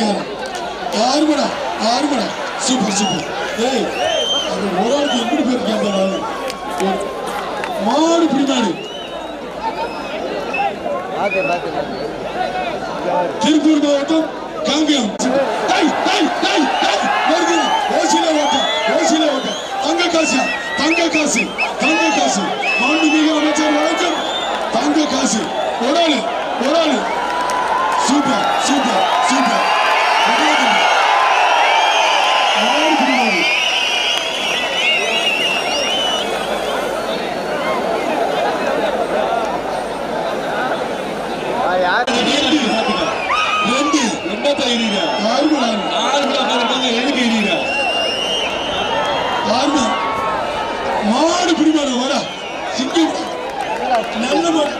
அடிக்காரு ஆறு மடா ஆறு மடா super super. ஏய் அது ஒரு ஆளுக்கு எப்படி பேர் கேட்பாரு மாடு பிடிமாடு திருப்பூர் மாவட்டம் காங்கேயம். ஓசியில ஓட்டம் ஓசியில ஓட்டம். தங்க காசு தங்க காசு தங்க காசு. மாண்புமிகு அமைச்சர் வணக்கம். தங்க காசு ஒரு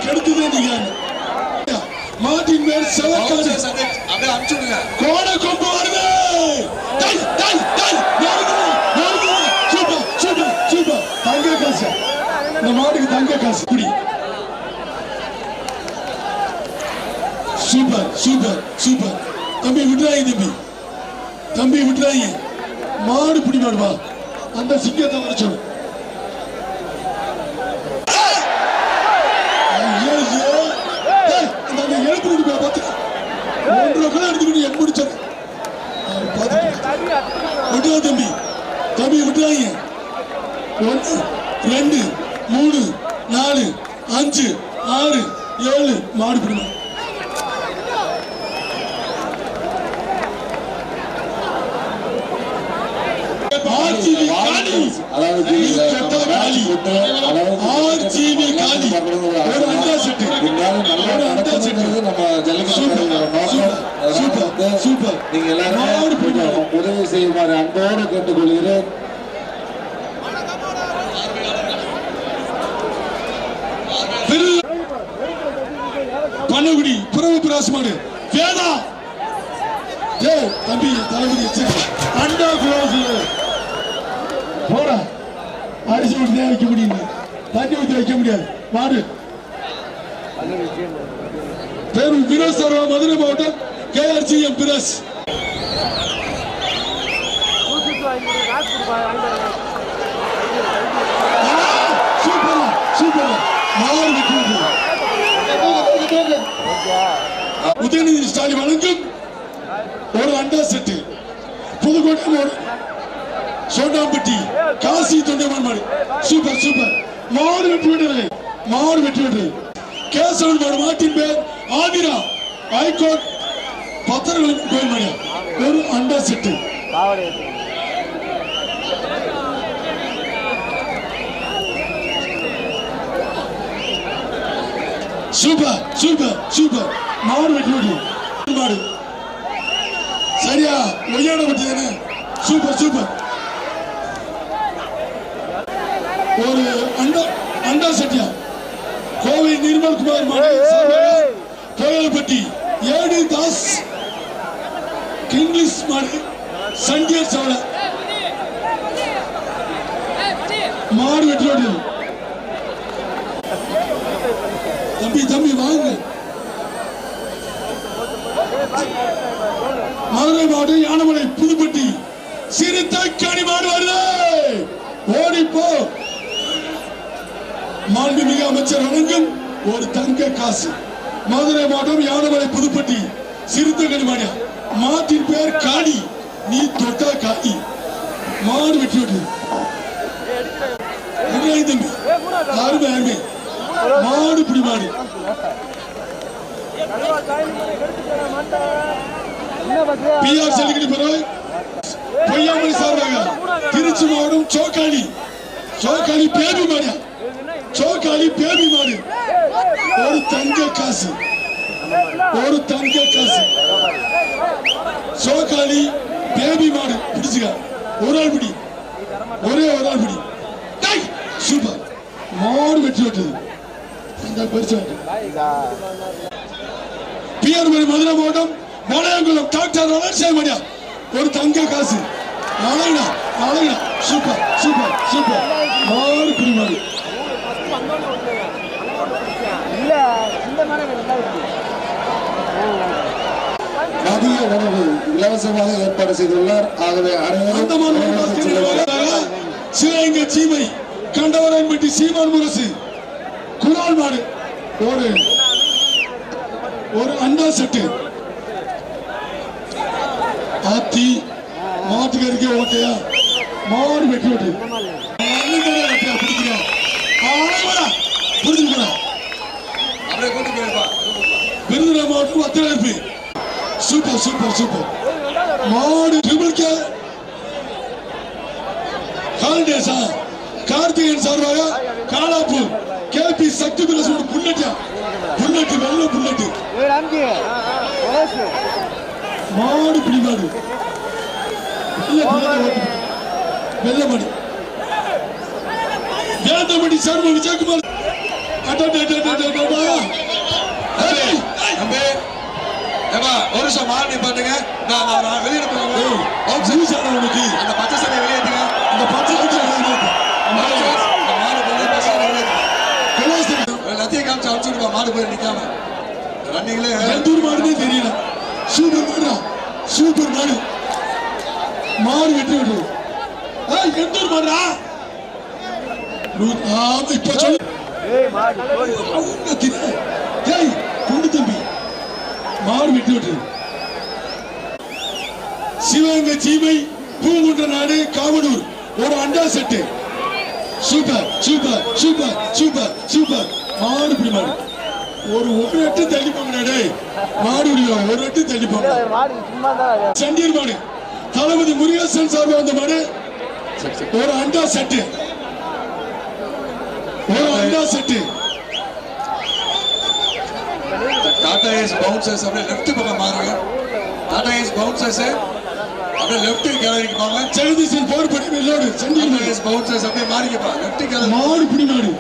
கெடுத்ததே நீங்க மாட்டின் மேல் செவக்காடு அப்படியே அனுப்பிச்சு கோட கொம்பு வருது டை tie tie super super super தங்க காசு இந்த மாட்டுக்கு தங்க காசு குடி சூப்பர் சூப்பர் சூப்பர் தம்பி விட்டுறாங்க தம்பி தம்பி விட்டுறாங்க மாடு பிடி மாடுவா அந்த சிங்கத்தை வர சொல்லு ஐயோ, ஐயோ. ஏய், அந்த அந்த எழுப்பு குடிப்பா பார்த்து ஒன்றரை கூட எடுத்துக்கிட்டு என் முடிச்சது விட்டுவா தம்பி தம்பி விட்டுறாங்க ஒன்று ரெண்டு மூணு நாலு அஞ்சு ஆறு ஏழு மாடு பிடிமா ஆர்ஜிபி காளி அதாவது நீ கெட்ட காளி ஆர்ஜிபி காளி ஒரு அண்டா செட்டு. ஒரு அண்டா செட்டு. நம்ம ஜல்லிக்கட்டு நோக்கம் சூப்பர், சூப்பர். நீங்க எல்லாருமே உதவி செய்யுமாறு அன்போடு கேட்டுக்கொள்கிறேன் திரு புறவு பிராசமாடு வேதா. ஏய் தம்பி தளபதி வச்சிருக்க அண்டா போடா. அரிசி விட்டு வைக்க முடியும் தண்ணி ஊற்றி வைக்க முடியாது. வாடு பேரு வினோத் சர்வா மதுரை மாவட்டம் கேஆர்ஜிஎம் பிரஸ் சூப்பர் சூப்பர் மாடு உதயநிதி ஸ்டாலின் வழங்கும் ஒரு அண்டா செட்டு. புதுக்கோட்டை ஒரு காசி தொண்டைமான் மாடு சூப்பர் சூப்பர். மாடு வெற்றி பெற்றது மாடு வெற்றி பெற்றது கேசவன் மாடு மாட்டின் பேர் ஆதிரா. ஹைகோர்ட் பத்திரங்களுக்கு கோயில் மணியா ஒரு அண்டா செட்டு சூப்பர் சூப்பர் சூப்பர். மாடு வெற்றி பெற்றது மாடு சரியா? ஒய்யாட பட்டி சூப்பர் சூப்பர். ஒரு அண்டா அண்டா சட்டியா கோவை நிர்மல் குமார் மாடு சார்பாக கோயிலப்பட்டி ஏடி தாஸ் கிங்லிஷ் மாடு சண்டியர் சவள. மாடு விடு தம்பி தம்பி வாங்க. மதுரை மாவட்டம் யானமலை புதுப்பட்டி சிறுத்தைக்காணி மாடு வருது ஓடி போ மாண்புமிகு அமைச்சர் வழங்கும் ஒரு தங்க காசு. மதுரை மாவட்டம் யானமலை புதுப்பட்டி சிறுத்தை மாடியா மாட்டின் பேர் காடி நீ தொட்டா காடி மாடு வெட்டி விட்டு தம்பி? அருமை அருமை. மாடு பிடி மாடு. பிஆர் செல்லிக்கடி பிறகு பொய்யாமணி சார்பாக திருச்சி மாவட்டம் சோக்காளி. சோக்காளி பேபி மாடியா சோக்காளி பேபி மாடு. ஒரு தங்க காசு. ஒரு தங்க காசு. சோக்காளி பேபி மாடு. பிடிச்சுக்க ஒரு ஆள் பிடி. ஒரே ஒரு ஆள் பிடி. டேய், சூப்பர். மாடு வெற்றி விட்டது. அந்த பரிசு வாங்கிட்டு. மதுரை மாவட்டம் மலையங்குளம் டாக்டர் வளர்ச்சி மணியா. ஒரு தங்க காசு. நாளையா நாளையா சூப்பர் சூப்பர் சூப்பர். மாடு பிடி மாடு இல்ல இந்த மாதிரி நல்லா இருக்கு மதிய உணவு இலவசமாக ஏற்பாடு செய்துள்ளார். ஆகவே அனைவரும் சிவகங்கை சீமை கண்டவரன்பட்டி சீமான் முரசு. குரால் மாடு. ஒரு ஒரு அண்டா செட்டு. ஆத்தி மாட்டுக்கறிக்க ஓட்டையா? மாடு வெட்டி ஓட்டு. ஆளவரா புரிஞ்சுக்கிறா அப்படியே கூட்டு போயிருப்பா விருதுநகர் சூப்பர் சூப்பர் சூப்பர் மாடு ட்ரிபிள் கே ஹாலிடேஸா கார்த்திகேயன் சார்பாக காலாப்பூர் கேபி சக்தி பிரஸ் ஒரு புல்லட்டா புல்லட்டு வெள்ள புல்லட்டு மாடு பிடி மாடு வெள்ள புல்லட்டு ஓட்டு. வெள்ள மாடு வேந்தமணி சர்ம விஜயகுமார் அட்டா அட்டா அட்டா அட்டா ஏமா ஒரு நிமிஷம் மாறி பாட்டுங்க நான் வெளியிட ஏய், லூசாடா உனக்கு அந்த பச்சை சட்டையை வெளியேற்றுங்க அந்த பச்சை எல்லாத்தையும் காமிச்சு சைடு மாடு போய் நிக்காம. ரன்னிங்ல எந்த ஊர் மாடுனே தெரியல. சூப்பர் மாடுடா. சூப்பர் மாடு. மாடு வெட்டி விடுறது ஏய், எந்த ஊர் மாடுடா இப்ப சொல்லு. ஏய் மாடி குண்டு தம்பி மாடு விட்டு விட்டது சிவகங்கை சீமை பூங்குன்ற நாடு காவனூர். ஒரு அண்டா set. Super super super super super. மாடு பிடி மாடு. ஒரு ஒரு எட்டு தள்ளி போங்கடா டேய் மாடு ஒரு எட்டு தள்ளி போங்க மாடி மாடு. தளபதி முருகேசன் சார்பு வந்த மாடு. ஒரு அண்டா செட்டு. ஒரு அண்டா செட்டு. டாடா ஏஸ் பவுன்சர்ஸ் அப்படியே லெஃப்ட் பக்கம் மாறுங்க. டாடா ஏஸ் பவுன்சர்ஸ் அப்படியே லெஃப்ட் கேலரிக்கு போங்க. ஜெகதீசன் போர் படி வெள்ளோடு ஏஸ் பவுன்சர்ஸ் அப்படியே மாறிக்கப்பா லெஃப்ட் கேலரி மாடு பிடி மாடு.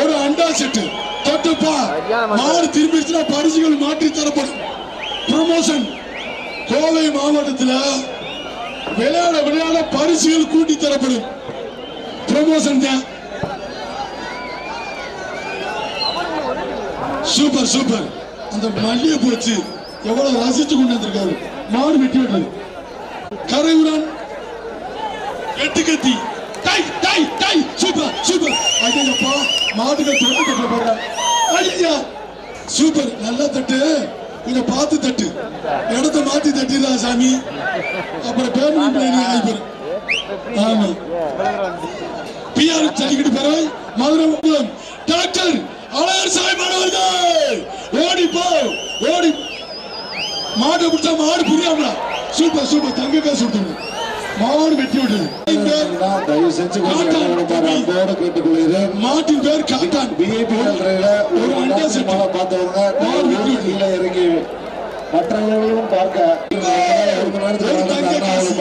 ஒரு அண்டா செட்டு. தொட்டுப்பா. மாடு திரும்பிடுச்சுன்னா பரிசுகள் மாற்றி தரப்படும். ப்ரமோஷன் கோவை மாவட்டத்தில் விளையாட விளையாட பரிசுகள் கூட்டி தரப்படும். ப்ரமோஷன் தான். Super super. அந்த மல்லிகை போச்சு எவ்வளவு ரசிச்சு கொண்டு வந்திருக்காரு மாடு வெட்டி விட்டது. கரையுடன் எட்டு கத்தி tie tie tie. Super super. Ayyappa மாடுகள் தொட்டு தட்டு போற ஐயா. சூப்பர். நல்லா தட்டு. கொஞ்சம் பார்த்து தட்டு. இடத்த மாத்தி தட்டிடலாம் சாமி. அப்புறம் பேமெண்ட் ஆகிப்போம் ஆமா. பிஆர் சட்டிக்கிட்டு பெற மதுரை டாக்டர் அழகர் சாய் மாணவர்கள் ஓடி போ ஓடி. மாட்டை பிடிச்சா மாடு புரியாமலா சூப்பர் சூப்பர். தங்க காசு கொடுத்துருங்க. மாடு வெட்டி விடுது இந்த தயவு செஞ்சு கேட்டுக்கொள்கிறேன் மாட்டின் பேர் காட்டான். பிஏபி ஒரு அண்டா. மேல பார்த்தவங்க இறங்கி மற்றவர்களும் பார்க்க. ஒரு தங்க காசு.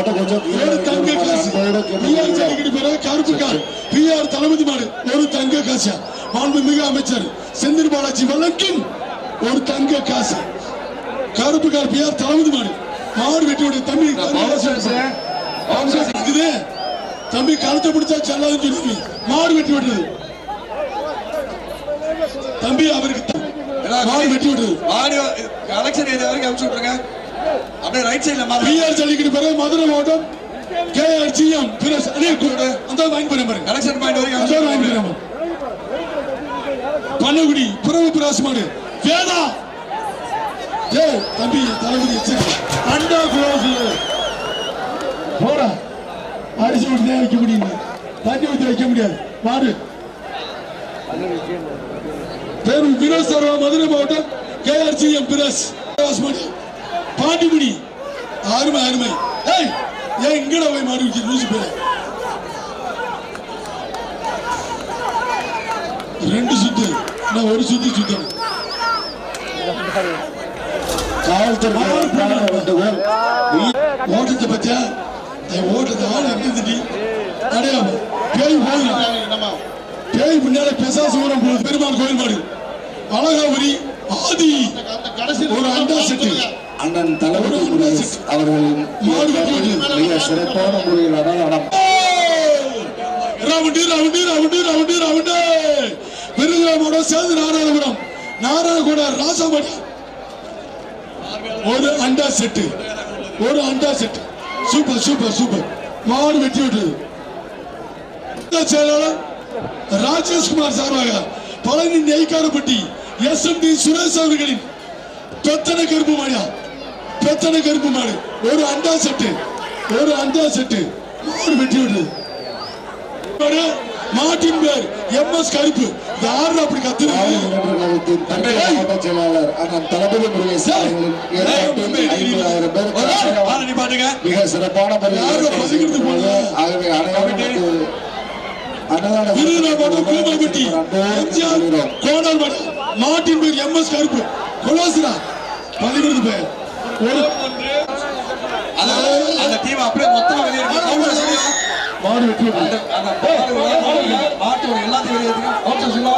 தளபதி மாடு. ஒரு தங்க மாண்புமிகு அமைச்சர் செந்தில் பாலாஜி வழங்கும் ஒரு தங்க காசு. கருப்பு கார் பிஆர் தளபதி மாடு. மாடு வெட்டி விடு தம்பி இருக்குது. தம்பி கழுத்தை பிடிச்சா செல்லாதுன்னு சொல்லி மாடு வெட்டி விடுறது தம்பி அவருக்கு மாடு வெட்டி விடுறது ஆடியோ கலெக்ஷன் ஏரியா வரைக்கும் விட்ருங்க அப்படியே ரைட் சைடுல மாறுங்க பிஆர் ஜல்லிக்கட்டு பிறகு மதுரை மாவட்டம் கே ஆர் ஜிஎம் பிரஸ் அடே கூடு அந்த வாங்கி போறேன் பாருங்க. கலெக்ஷன் பாயிண்ட் வரைக்கும் அந்த வாங்கி போறேன் பண்ணகுடி புறவு பிராஸ் மாடு. வேதா. டேய் தம்பி தளபதி அண்டா குளோஸ் போடா. அரிசி தான் வைக்க முடியும் தண்ணி ஊற்றி வைக்க முடியாது. மாடு. பேரு வினோத் சர்வா மதுரை மாவட்டம் கேஆர்சிஎம் பிரஸ். மணி பாண்டிமணி. அருமை அருமை. ஏய் ஏன் இங்கட போய் மாறி வச்சு லூசு பேர. ரெண்டு சுத்து. நான் ஒரு சுத்தி சுத்தணும். ஓட்டத்தை பத்தியா? என் ஓட்டத்தை ஆள் கிடையாது அடையா பேய் போயிடும். பேய் முன்னால பெசாசு ஊரம் போகுது பெருமாள் கோயில் மாடு. அழகாபுரி ஆதி. ஒரு அண்டா செட்டு. அண்ணன் வெட்டி விடுறது. மிக சிறப்பான முறையில் அடம் round round round round round. விருதுநகரோட சேர்ந்து நாராயணபுரம். நாராயணகூட ராசாமணி. ஒரு அண்டா செட்டு. ஒரு அண்டா செட்டு. Super super super. மாடு வெட்டி இந்த செயலாளர் ராஜேஷ்குமார் சார்பாக Palani Neikkarapatti S M D Suresh அவர்களின் பெத்தனை கருப்பு மாடியா பெத்தனை கருப்பு மாடு. ஒரு அண்டா செட்டு ஒரு அண்டா செட்டு. மாடு வெட்டி. விட்டது மாடு, மாட்டின் பேர் எம் எஸ் கருப்பு. யாரு அப்படி மாவட்ட செயலாளர் அண்ணன் தளபதி முருகேசன் மிக சிறப்பான. ஆகவே அனைவரும் அன்னதான விருதுநகர் கூமப்பட்டி எம்ஜிஆர் கோணல் மடம் மாட்டின் பேர் எம் எஸ் கருப்பு. கொலோசுரா பள்ளிக்கூடத்து பேர் ஒரு அதாவது அந்த டீம் அப்படியே மொத்தமா வெளியே இருக்கு. கவுண்டர் சொல்லுங்க மாடு விட்டது. அந்த மாட்டு எல்லாத்தையும் வெளியே இருக்கு கவுண்டர் சொல்லுங்க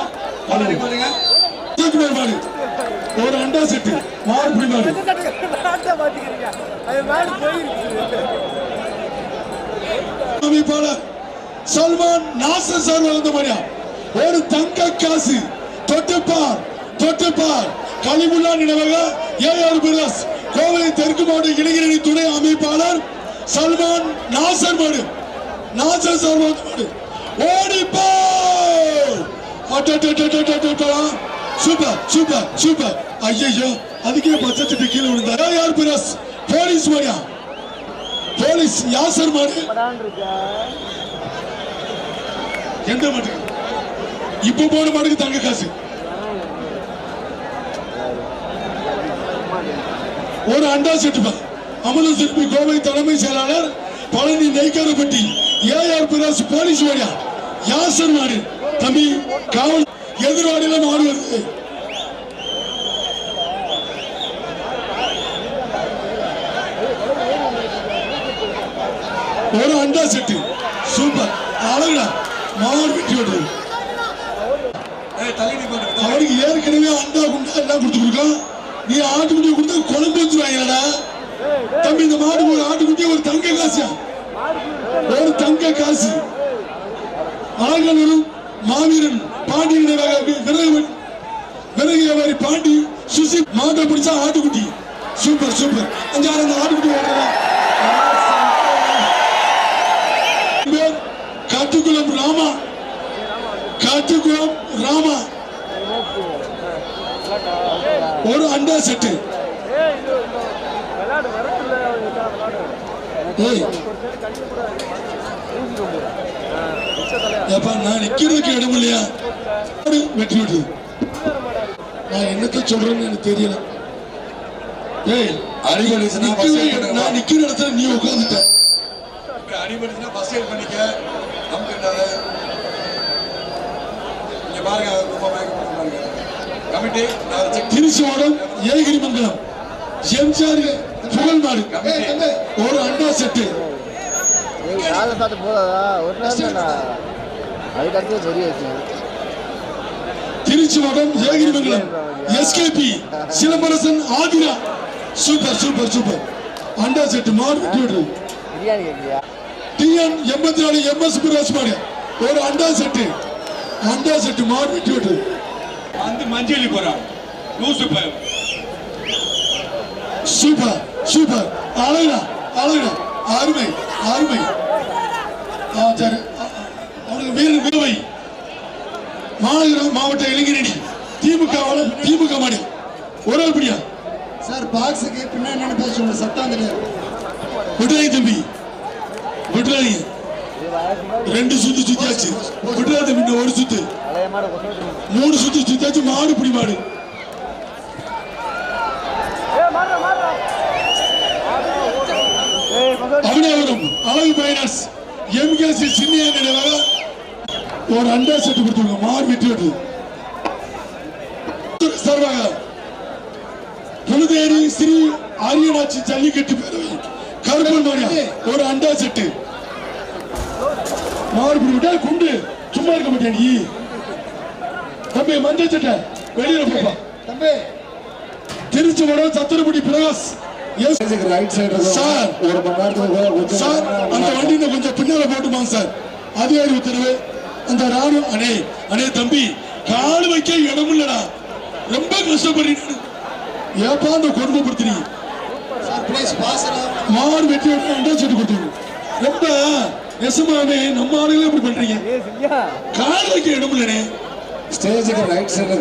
கவுண்டர் நீ பாட்டுங்க தூக்கு மேல் மாடு. ஒரு அண்டா செட்டு. மாடு புடி மாடு. அமைப்பாளர். சல்மான் நாசர் சார் வளர்ந்த மாதிரியா ஒரு தங்க காசு. தொட்டுப்பார் தொட்டுப்பார். கலிமுல்லா நினைவாக ஏஆர் பிரதர்ஸ் கோவை தெற்கு மாவட்ட இளைஞரணி துணை அமைப்பாளர் சல்மான் நாசர் மாடு. நாசர் சார் வளர்ந்த மாடு. ஓடிப்போ சூப்பர் சூப்பர் சூப்பர். ஐயோ அதுக்கே பச்சத்துக்கு கீழே விழுந்தார். ஏஆர் பிரதர்ஸ் போலீஸ் மாடியா போலீஸ் யாசர் மாடு. எந்த மாட்டுக்கு இப்ப போன மாட்டுக்கு தங்க காசு. ஒரு அண்டா செட்டுப்பா அமல சிற்பி கோவை தலைமை செயலாளர் Palani Neikkarapatti AR bros police Wadia Yasar மாடு? தம்பி காவல் எதிர்வாடியில மாடு வருது. ஒரு அண்டா செட்டு. சூப்பர். அழகுடா. மாடு வெட்டி விடுறது ஏய் தள்ளி நீ ஏற்கனவே அண்டா குண்டா எல்லாம் கொடுத்துருக்கோம் நீ ஆட்டுக்குட்டி கொடுத்தா குழம்பு வச்சுருவாங்கடா தம்பி இந்த மாடு ஒரு ஆட்டுக்குட்டி ஒரு தங்க காசு ஒரு தங்க காசு. ஆகலூரும் மாவீரன் பாண்டி நினைவாக வி- விறகு வியாபாரி பாண்டி சுசி மாட்டை பிடிச்சா ஆட்டுக்குட்டி. Super super. அங்க யார் அந்த ஆட்டுக்குட்டி ஓடுறா காட்டுக்குளம் ராமா. காட்டுக்குளம் ராமா. ஒரு அண்டா செட்டு. நான் நிக்கிறதுக்கு இடம் இல்லையா? விட்டு நான் என்னத்த சொல்றேன்னு எனக்கு தெரியல. ஏய் பண்ணுங்க. நான் நிக்கிற இடத்துல நீ உட்காந்துட்ட அடிபட்டுச்சுன்னா ஃபர்ஸ்ட் எய்ட் பண்ணிக்க. நமக்கு இங்க பாருங்க ரொம்ப மயக்கம் பாருங்க. கமிட்டி நான் செக் திருச்சியோடம் ஏகிரி மங்கலம். எம்ஜிஆர் புகழ் ஒரு அண்டா செட்டு. சாத்து போதாதா? ஒரு நேரம் தான் அதுக்கு அடுத்து பெரிய திருச்சி மாவட்டம் ஏகிரி மங்கலம். SKP Silambarasan Aathira. Super super super. அண்டா செட்டு மாடு பிரியாணி கேட்குறியா டிஎன் எண்பத்தி நாலு எம்எஸ் பிராஸ் மாடு ஒரு அண்டா செட்டு அண்டா செட்டு மாடு வெட்டி விட்டது வந்து மஞ்சளி போறான் பயம் சூப்பர் சூப்பர் அழகுடா அழகுடா. அருமை அருமை. ஆ, சரி. அவனுக்கு வீரன் வீரவை மாநகரம் மாவட்ட இளைஞரணி. திமுக திமுக மாடு. ஒரு ஆள் பிடியா? சார் பாக்ஸுக்கு பின்னாடி என்ன பேசுவோம். சட்டம் தெரியாது விட்டுறாங்க தம்பி. விட்டுறாங்க ரெண்டு சுத்து சுத்தியாச்சு. விட்டுறா முன்ன ஒரு சுத்து. மூணு சுத்து சுத்தியாச்சு மாடு பிடி மாடு. ஏய் அழகு பைனான்ஸ் எம்கேசி சின்னியா நினைவாக ஒரு அண்டா செட்டு கொடுத்துருங்க மாடு விட்டு விட்டு சார்பாக புழுதேரி ஸ்ரீ ஆரியனாட்சி ஜல்லிக்கட்டு பேரவை. கருப்பன் ஒரு அண்டா செட்டு. மாடு பிடி விட்டா குண்டு. சும்மா இருக்க மாட்டியா நீ. தம்பி மஞ்சள் சட்டை. வெளியில போப்பா. தம்பி. திருச்சி வடம் சத்திரப்படி பிரகாஷ். சார். ஒரு மணி நேரத்துக்கு கொஞ்சம் சார் அந்த வண்டி இன்னும் கொஞ்சம் பின்னால போட்டுமாங்க சார் அதிகாரி உத்தரவு. அந்த ராணுவ அண்ணே அண்ணே தம்பி கால் வைக்க இடம் இல்லடா. ரொம்ப கஷ்டப்படுறீங்க ஏப்பா அந்த கொடுமைப்படுத்துறீங்க மாடு வெட்டி வெட்டி சொல்லி கொடுத்துருங்க ரொம்ப நெசமாவே நம்ம ஆளுங்களே இப்படி பண்றீங்க? கால் வைக்க இடம் இல்லனே. ஸ்டேஜுக்கு ரைட் சைடு